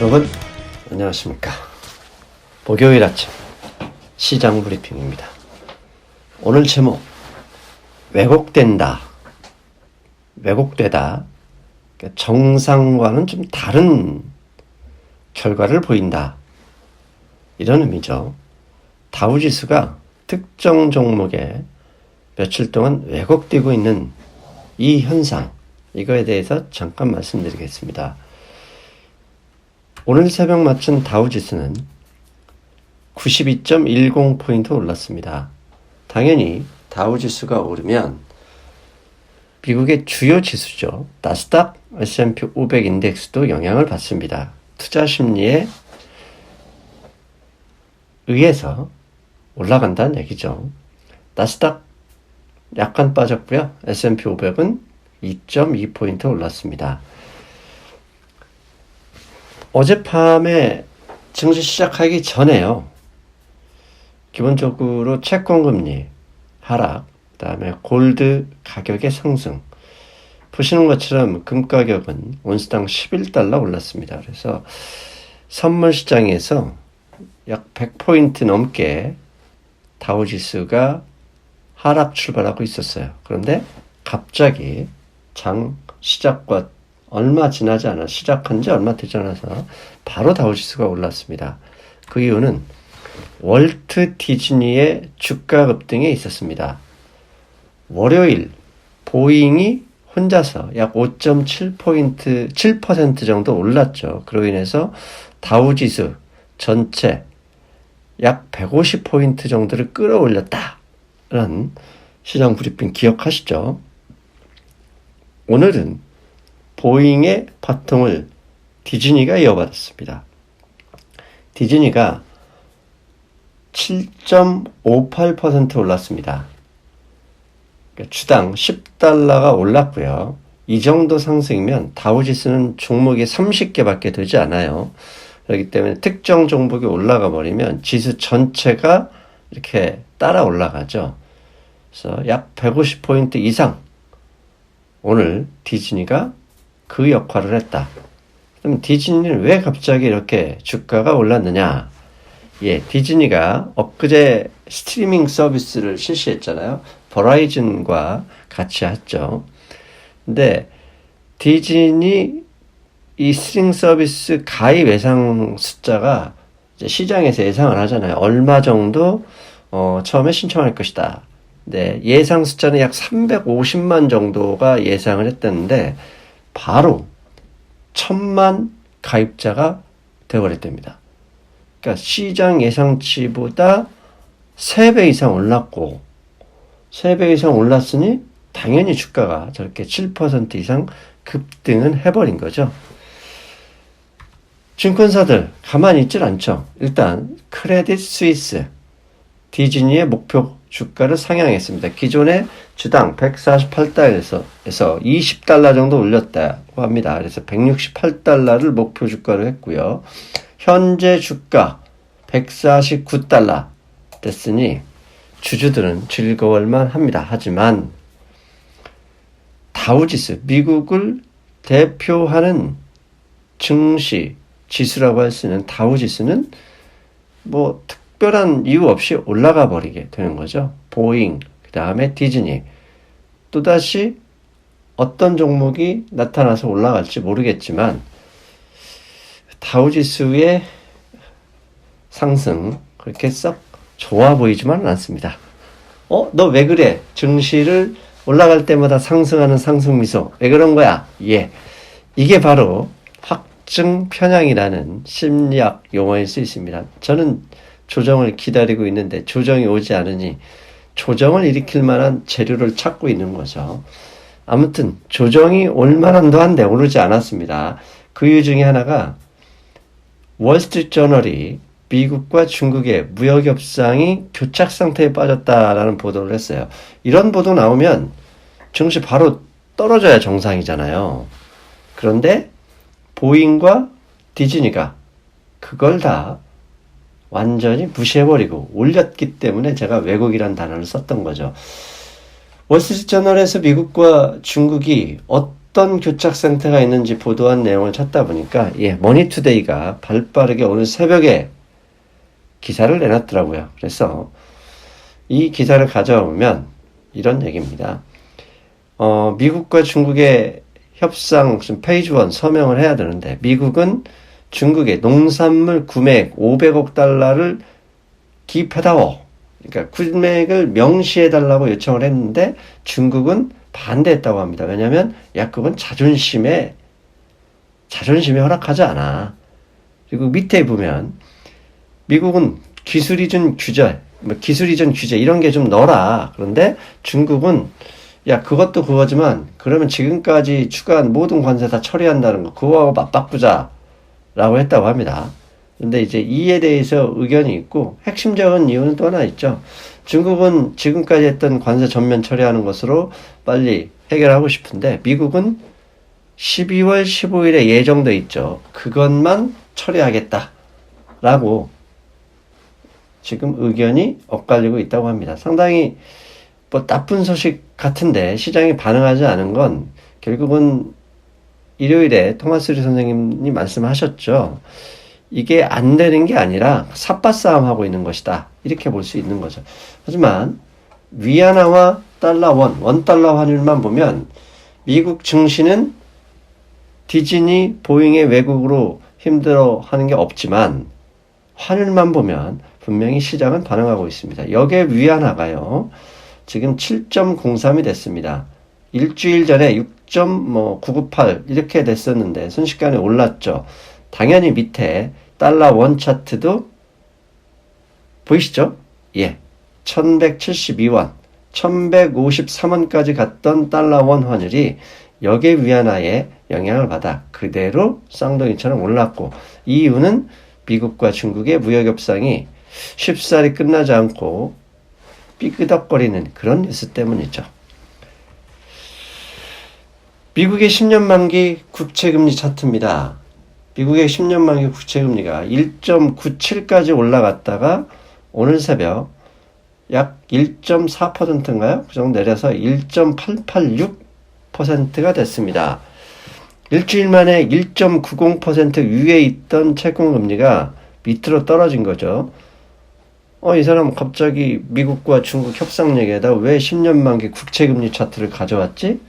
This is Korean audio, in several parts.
여러분 안녕하십니까. 목요일 아침 시장 브리핑입니다. 오늘 제목 왜곡된다. 왜곡되다. 그러니까 정상과는 좀 다른 결과를 보인다. 이런 의미죠. 다우지수가 특정 종목에 며칠 동안 왜곡되고 있는 이 현상 이거에 대해서 잠깐 말씀드리겠습니다. 오늘 새벽 마친 다우지수는 92.10포인트 올랐습니다. 당연히 다우지수가 오르면 미국의 주요 지수죠. 나스닥, S&P 500 인덱스도 영향을 받습니다. 투자 심리에 의해서 올라간다는 얘기죠. 나스닥 약간 빠졌고요. S&P 500은 2.2포인트 올랐습니다. 어젯밤에 증시 시작하기 전에요. 기본적으로 채권금리 하락, 그 다음에 골드 가격의 상승. 보시는 것처럼 금 가격은 온스당 11달러 올랐습니다. 그래서 선물 시장에서 약 100포인트 넘게 다우지수가 하락 출발하고 있었어요. 그런데 갑자기 장 시작과 얼마 지나지 않아 시작한 지 얼마 되지 않아서 바로 다우지수가 올랐습니다. 그 이유는 월트 디즈니의 주가 급등에 있었습니다. 월요일 보잉이 혼자서 약 5.7포인트, 7% 정도 올랐죠. 그로 인해서 다우지수 전체 약 150포인트 정도를 끌어올렸다라는 시장 브리핑 기억하시죠? 오늘은 보잉의 바통을 디즈니가 이어받았습니다. 디즈니가 7.58% 올랐습니다. 그러니까 주당 10달러가 올랐고요. 이 정도 상승이면 다우지수는 종목이 30개밖에 되지 않아요. 그렇기 때문에 특정 종목이 올라가 버리면 지수 전체가 이렇게 따라 올라가죠. 그래서 약 150포인트 이상 오늘 디즈니가 그 역할을 했다. 그럼 디즈니는 왜 갑자기 이렇게 주가가 올랐느냐? 예, 디즈니가 엊그제 스트리밍 서비스를 실시했잖아요. 버라이즌과 같이 했죠. 근데 디즈니 이 스트리밍 서비스 가입 예상 숫자가 시장에서 예상을 하잖아요. 얼마 정도 어, 처음에 신청할 것이다. 네, 예상 숫자는 약 350만 정도가 예상을 했었는데 바로 천만 가입자가 되어버렸답니다. 그러니까 시장 예상치보다 3배 이상 올랐고 3배 이상 올랐으니 당연히 주가가 저렇게 7% 이상 급등은 해버린 거죠. 증권사들 가만히 있질 않죠. 일단 크레딧 스위스 디즈니의 목표 주가를 상향했습니다. 기존에 주당 148달러에서 20달러 정도 올렸다고 합니다. 그래서 168달러를 목표 주가로 했고요. 현재 주가 149달러 됐으니 주주들은 즐거울만 합니다. 하지만 다우지수, 미국을 대표하는 증시 지수라고 할 수 있는 다우지수는 뭐 특 별한 이유 없이 올라가 버리게 되는 거죠. 보잉, 그 다음에 디즈니. 또다시 어떤 종목이 나타나서 올라갈지 모르겠지만, 다우지수의 상승, 그렇게 썩 좋아 보이지만은 않습니다. 어, 너 왜 그래? 증시를 올라갈 때마다 상승하는 상승 미소. 왜 그런 거야? 예. 이게 바로 확증 편향이라는 심리학 용어일 수 있습니다. 저는 조정을 기다리고 있는데 조정이 오지 않으니 조정을 일으킬 만한 재료를 찾고 있는 거죠. 아무튼 조정이 올 만한도 한데 오르지 않았습니다. 그 이유 중에 하나가 월스트리트 저널이 미국과 중국의 무역 협상이 교착 상태에 빠졌다라는 보도를 했어요. 이런 보도 나오면 증시 바로 떨어져야 정상이잖아요. 그런데 보잉과 디즈니가 그걸 다 완전히 무시해버리고 올렸기 때문에 제가 왜곡이란 단어를 썼던 거죠. 월스트리트 저널에서 미국과 중국이 어떤 교착 상태가 있는지 보도한 내용을 찾다 보니까 예, 머니투데이가 발빠르게 오늘 새벽에 기사를 내놨더라고요. 그래서 이 기사를 가져오면 이런 얘기입니다. 어, 미국과 중국의 협상 무슨 페이지 원 서명을 해야 되는데 미국은 중국에 농산물 구매액 500억 달러를 기입해다오. 그러니까 구매액을 명시해달라고 요청을 했는데 중국은 반대했다고 합니다. 왜냐하면 야 그건 자존심에 자존심에 허락하지 않아. 그리고 밑에 보면 미국은 기술 이전 규제, 뭐 기술 이전 규제 이런 게 좀 넣어라. 그런데 중국은 야 그것도 그거지만 그러면 지금까지 추가한 모든 관세 다 처리한다는 거 그거하고 맞바꾸자 라고 했다고 합니다. 근데 이제 이에 대해서 의견이 있고 핵심적인 이유는 또 하나 있죠. 중국은 지금까지 했던 관세 전면 처리하는 것으로 빨리 해결하고 싶은데 미국은 12월 15일에 예정돼 있죠. 그것만 처리하겠다라고 지금 의견이 엇갈리고 있다고 합니다. 상당히 뭐 나쁜 소식 같은데 시장이 반응하지 않은 건 결국은 일요일에 토마스리 선생님이 말씀하셨죠. 이게 안 되는 게 아니라 삿바싸움 하고 있는 것이다. 이렇게 볼 수 있는 거죠. 하지만 위안화와 달러 원, 원 달러 환율만 보면 미국 증시는 디즈니, 보잉의 외국으로 힘들어 하는 게 없지만 환율만 보면 분명히 시장은 반응하고 있습니다. 여기에 위안화가요. 지금 7.03이 됐습니다. 일주일 전에 6.998 이렇게 됐었는데 순식간에 올랐죠. 당연히 밑에 달러 원 차트도 보이시죠? 예. 1172원, 1153원까지 갔던 달러 원 환율이 여기에 위안화에 영향을 받아 그대로 쌍둥이처럼 올랐고 이 이유는 미국과 중국의 무역 협상이 쉽사리 끝나지 않고 삐끄덕거리는 그런 뉴스 때문이죠. 미국의 10년 만기 국채금리 차트입니다. 미국의 10년 만기 국채금리가 1.97까지 올라갔다가 오늘 새벽 약 1.4%인가요? 그 정도 내려서 1.886%가 됐습니다. 일주일 만에 1.90% 위에 있던 채권 금리가 밑으로 떨어진 거죠. 어, 이 사람 갑자기 미국과 중국 협상 얘기에다 왜 10년 만기 국채 금리 차트를 가져왔지?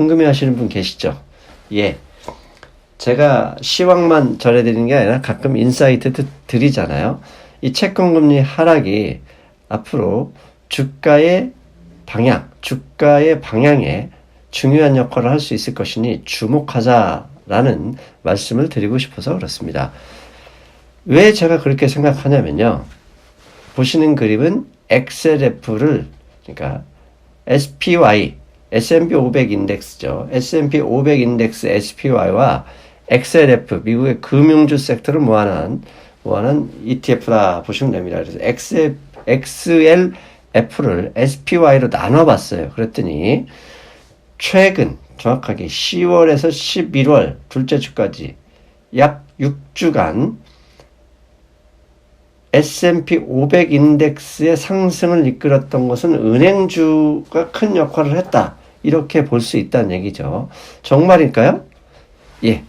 궁금해 하시는 분 계시죠? 예. 제가 시황만 전해드리는 게 아니라 가끔 인사이트 드리잖아요. 이 채권금리 하락이 앞으로 주가의 방향, 주가의 방향에 중요한 역할을 할 수 있을 것이니 주목하자라는 말씀을 드리고 싶어서 그렇습니다. 왜 제가 그렇게 생각하냐면요. 보시는 그림은 XLF를 그러니까 SPY, S&P 500 인덱스죠. S&P 500 인덱스 SPY와 XLF, 미국의 금융주 섹터를 모아놓은, 모아놓은 ETF라 보시면 됩니다. 그래서 X, XLF를 SPY로 나눠봤어요. 그랬더니, 최근, 정확하게 10월에서 11월 둘째 주까지 약 6주간 S&P 500 인덱스의 상승을 이끌었던 것은 은행주가 큰 역할을 했다. 이렇게 볼 수 있다는 얘기죠. 정말일까요? 예.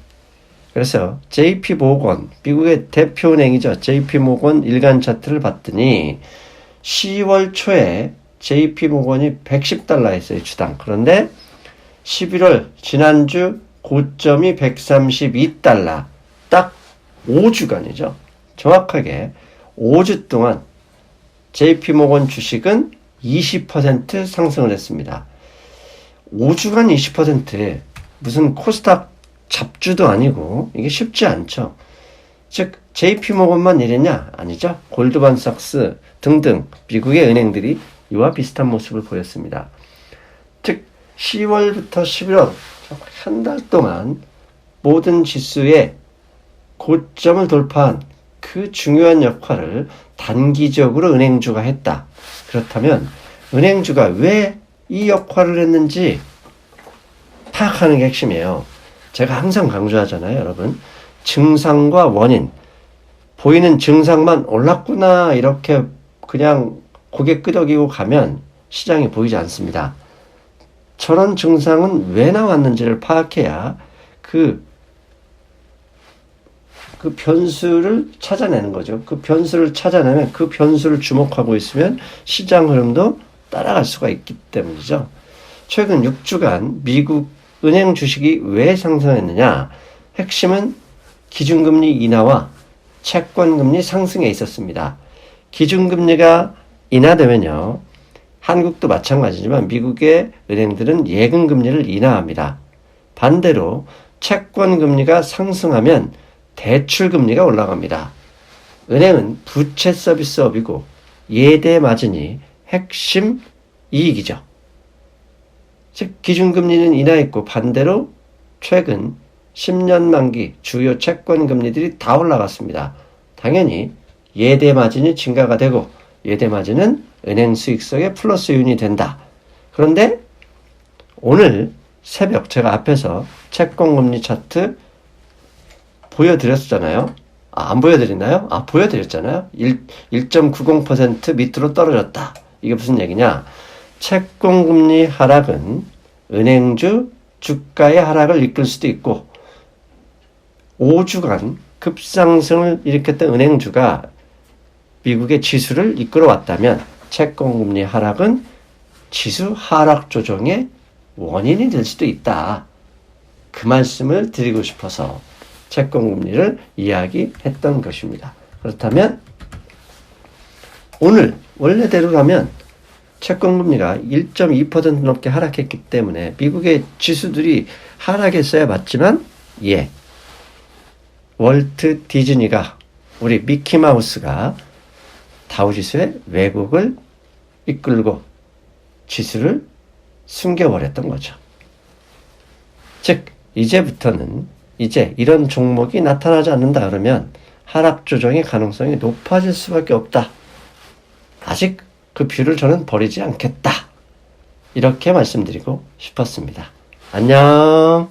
그래서 JP 모건, 미국의 대표 은행이죠. JP 모건 일간 차트를 봤더니 10월 초에 JP 모건이 110달러였어요, 주당. 그런데 11월 지난주 고점이 132달러. 딱 5주간이죠. 정확하게 5주 동안 JP모건 주식은 20% 상승을 했습니다. 5주간 20% 무슨 코스닥 잡주도 아니고 이게 쉽지 않죠. 즉 JP모건만 이랬냐? 아니죠. 골드반삭스 등등 미국의 은행들이 이와 비슷한 모습을 보였습니다. 즉 10월부터 11월 한 달 동안 모든 지수의 고점을 돌파한 그 중요한 역할을 단기적으로 은행주가 했다. 그렇다면 은행주가 왜 이 역할을 했는지 파악하는 게 핵심이에요. 제가 항상 강조하잖아요, 여러분. 증상과 원인. 보이는 증상만 올랐구나, 이렇게 그냥 고개 끄덕이고 가면 시장이 보이지 않습니다. 저런 증상은 왜 나왔는지를 파악해야 그, 그 변수를 찾아내는 거죠. 그 변수를 찾아내면 그 변수를 주목하고 있으면 시장 흐름도 따라갈 수가 있기 때문이죠. 최근 6주간 미국 은행 주식이 왜 상승했느냐? 핵심은 기준금리 인하와 채권금리 상승에 있었습니다. 기준금리가 인하되면요. 한국도 마찬가지지만 미국의 은행들은 예금금리를 인하합니다. 반대로 채권금리가 상승하면 대출금리가 올라갑니다. 은행은 부채 서비스업이고 예대 마진이 핵심 이익이죠. 즉 기준금리는 인하했고 반대로 최근 10년 만기 주요 채권 금리들이 다 올라갔습니다. 당연히 예대 마진이 증가가 되고 예대 마진은 은행 수익성의 플러스 요인이 된다. 그런데 오늘 새벽 제가 앞에서 채권 금리 차트 보여드렸잖아요. 아, 안 보여드렸나요? 아, 보여드렸잖아요. 1, 1.90% 밑으로 떨어졌다. 이게 무슨 얘기냐? 채권금리 하락은 은행주 주가의 하락을 이끌 수도 있고 5주간 급상승을 일으켰던 은행주가 미국의 지수를 이끌어 왔다면 채권금리 하락은 지수 하락 조정의 원인이 될 수도 있다. 그 말씀을 드리고 싶어서 채권금리를 이야기했던 것입니다. 그렇다면 오늘 원래대로라면 채권금리가 1.2% 넘게 하락했기 때문에 미국의 지수들이 하락했어야 맞지만 예 월트 디즈니가 우리 미키마우스가 다우지수의 왜곡을 이끌고 지수를 숨겨버렸던 거죠. 즉 이제부터는 이제 이런 종목이 나타나지 않는다 그러면 하락 조정의 가능성이 높아질 수밖에 없다. 아직 그 뷰를 저는 버리지 않겠다. 이렇게 말씀드리고 싶었습니다. 안녕.